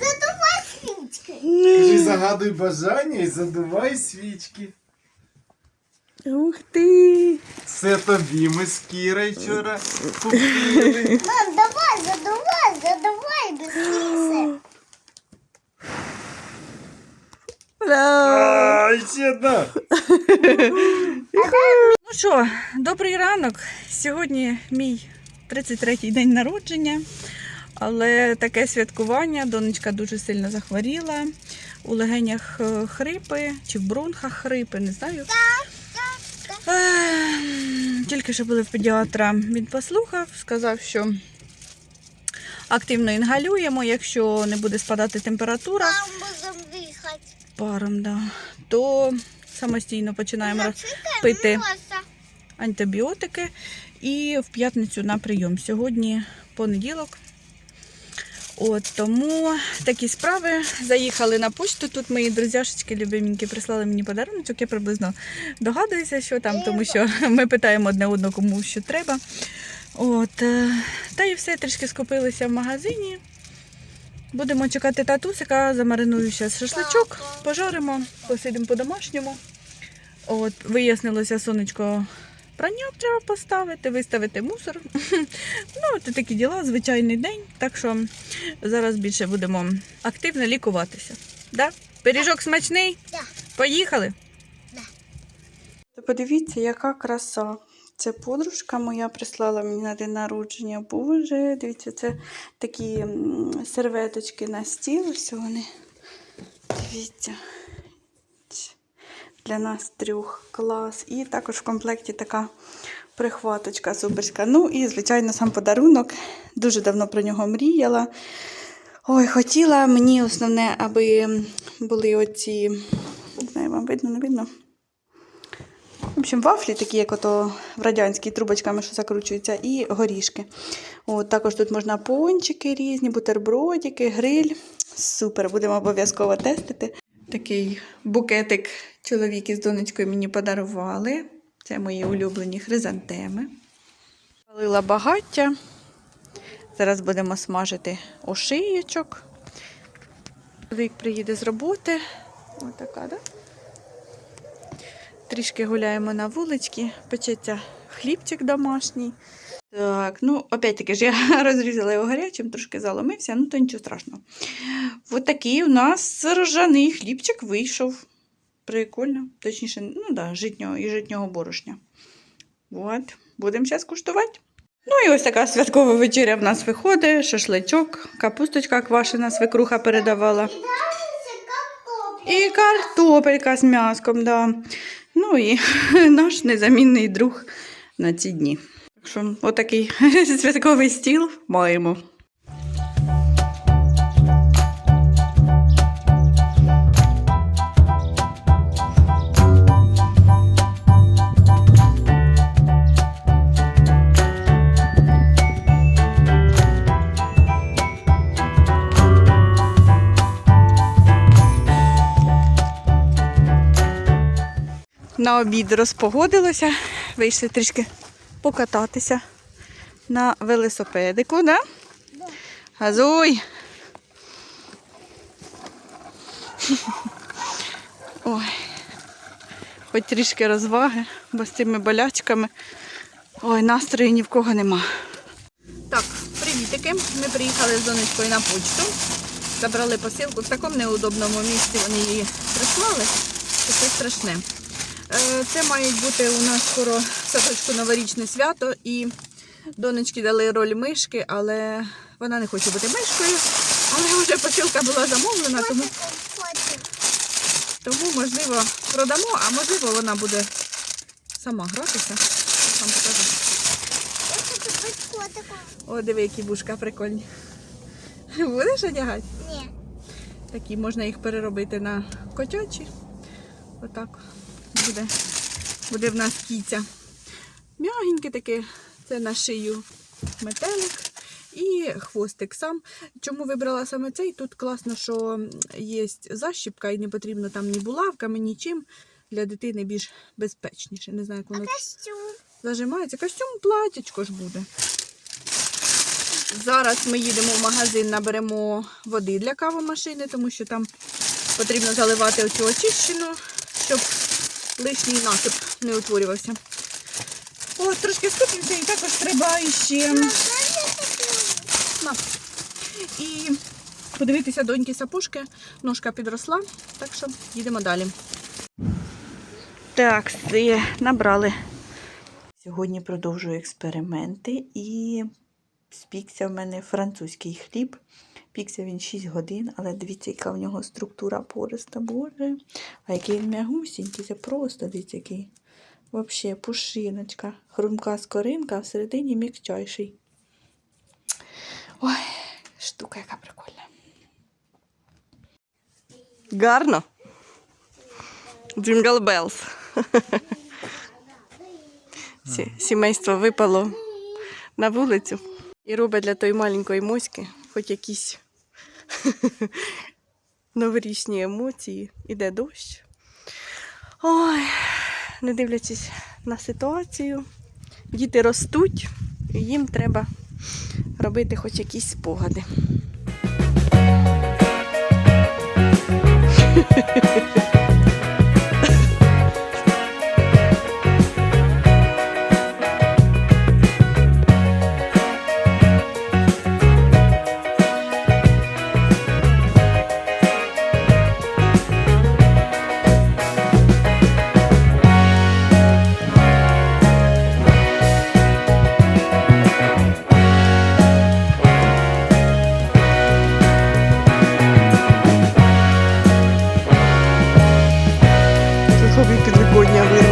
Задувай свічки. Кажи, загадуй бажання і задувай свічки. Ух ти! Це тобі ми з Кірою вчора купили. Мам, давай, задувай, задувай быстрее. Ура! А, ще одна. Ну що, добрий ранок. Сьогодні мій 33-й день народження, але таке святкування. Донечка дуже сильно захворіла. У легенях е, хрипи чи в бронхах хрипи, не знаю. Е, Тільки що були в педіатра. Він послухав, сказав, що активно інгалюємо, якщо не буде спадати температура Мам, будем дихати. паром, да, то самостійно починаємо роз- пити антибіотики і в п'ятницю на прийом. Сьогодні понеділок. От тому такі справи. Заїхали на почту. Тут мої друзяшечки любименькі прислали мені подарунок. Я приблизно догадуюся, що там, тому що ми питаємо одне одного, кому що треба. От, е, та і все, трішки скупилися в магазині. Будемо чекати татусика, замариную зараз шашличок, пожаримо, посидимо по-домашньому. От, вияснилося, сонечко прання треба поставити, виставити мусор. ну, це такі діла, звичайний день. Так що зараз більше будемо активно лікуватися. Да? Пиріжок смачний? Да. Поїхали? Да. Подивіться, яка краса. Це подружка моя прислала мені на день народження. Боже, дивіться, це такі серветочки на стіл. Ось вони. Дивіться. Для нас трьох клас. І також в комплекті така прихваточка суперська. Ну і, звичайно, сам подарунок. Дуже давно про нього мріяла. Ой, хотіла мені основне, аби були оці, не знаю, вам видно, не видно. В общем, вафлі, такі, як ото в радянській трубочками, що закручуються, і горішки. От, також тут можна пончики різні, бутербродики, гриль. Супер, будемо обов'язково тестити. Такий букетик чоловік із донечкою мені подарували. Це мої улюблені хризантеми. Палила багаття. Зараз будемо смажити ошиєчок. Чоловік приїде з роботи. Ось така, да? Трішки гуляємо на вуличці, печеться хлібчик домашній. Так, ну, опять-таки ж я розрізала його гарячим, трошки заломився, ну то нічого страшного. Ось такий у нас ржаний хлібчик вийшов. Прикольно. Точніше, ну да, житнього і житнього борошня. От, будемо зараз куштувати. Ну і ось така святкова вечеря в нас виходить, шашличок, капусточка квашена, свекруха передавала. І картопелька з м'яском, да. Ну і наш незамінний друг на ці дні. Що отакий святковий стіл маємо. На обід розпогодилося, вийшли трішки покататися на велосипедику, да? Газуй. Ой. Хоч трішки розваги, бо з цими болячками. Ой, настрою ні в кого нема. Так, привітики. Ми приїхали з донечкою на почту. Забрали посилку. В такому неудобному місці вони її прислали. Таке страшне. Е, Це мають бути у нас скоро садочку новорічне свято і донечки дали роль мишки, але вона не хоче бути мишкою. Але вже посилка була замовлена, тому, тому можливо продамо, а можливо вона буде сама гратися. Вам покажу. О, диви, які бушка прикольні. Будеш одягати? Ні. Такі можна їх переробити на котячі. Отак буде, буде в нас кіця. М'ягеньке таке, це на шию метелик і хвостик сам. Чому вибрала саме цей? Тут класно, що є защіпка і не потрібно там ні булавками, нічим. Для дитини більш безпечніше. Не знаю, як воно. Костюм. зажимається. Костюм платячко ж буде. Зараз ми їдемо в магазин, наберемо води для кавомашини, тому що там потрібно заливати оцю очищену, щоб лишній насип не утворювався. О, трошки скупимося і також треба іще на. І подивитися доньки сапушки. Ножка підросла, так що їдемо далі. Так, все, набрали. Сьогодні продовжую експерименти і спікся в мене французький хліб. Пікся він 6 годин, але дивіться, яка в нього структура пориста, боже. А який він м'ягусінький, це просто дивіться, який. Взагалі, пушиночка, хрумка скоринка, а всередині м'якчайший. Ой, штука яка прикольна. Гарно. Джингл Белс. Сімейство випало на вулицю і робить для тої маленької моськи хоч якісь новорічні емоції. Іде дощ. Ой, не дивлячись на ситуацію, діти ростуть, і їм треба робити хоч якісь спогади. Підвіконня вирве. Опачки.